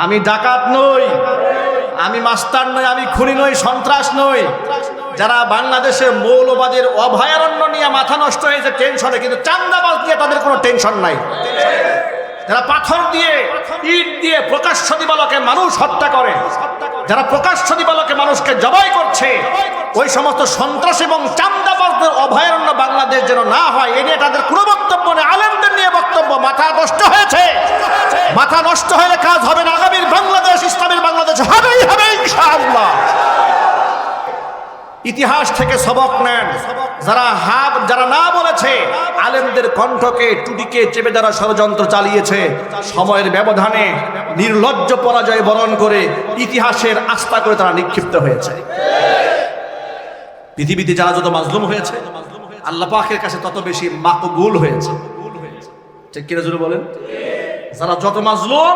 আমি ডাকাত নই, আমি মাস্টার নই, আমি খুনি নই, সন্ত্রাস নই। যারা বাংলাদেশে মৌলবাদের অভয়ারণ্য নিয়ে মাথা নষ্ট হয়েছে টেনশনে কিন্তু চান্দাবাজ নিয়ে তাদের কোনো টেনশন নাই। যারা পাথর দিয়ে, ইট দিয়ে প্রকাশ্য দিবালকে মানুষ হত্যা করে, যারা প্রকাশ্য দিবালকে মানুষকে জবাই করছে, ওই সমস্ত সন্ত্রাস এবং চান্দাবাজদের অভয়ারণ্য বাংলাদেশ যেন না হয়, এ নিয়ে তাদের কোনো বক্তব্য নেই। আলেমদের নিয়ে বক্তব্য মাথা নষ্ট হয়েছে। মাথা নষ্ট হলে কাজ হবে না আগামীর বাংলাদেশ ইসলামের বাংলাদেশ হবেই হবে ইনশাআল্লাহ ইতিহাস থেকে সবক নেন। যারা হাব, যারা না বলেছে, আলেমদের কণ্ঠকে টুটিকে চেপে যারা ষড়যন্ত্র চালিয়েছে, সময়ের ব্যবধানে নির্লজ্জ পরাজয় বরণ করে ইতিহাসের আস্থা করে তারা নিক্ষিপ্ত হয়েছে। পৃথিবীতে যারা যত মাজলুম হয়েছে, আল্লাহ পাকের কাছে তত বেশি মাকবুল হয়েছে। ঠিক কিনা জুড়ে বলেন? যারা যত মাজলুম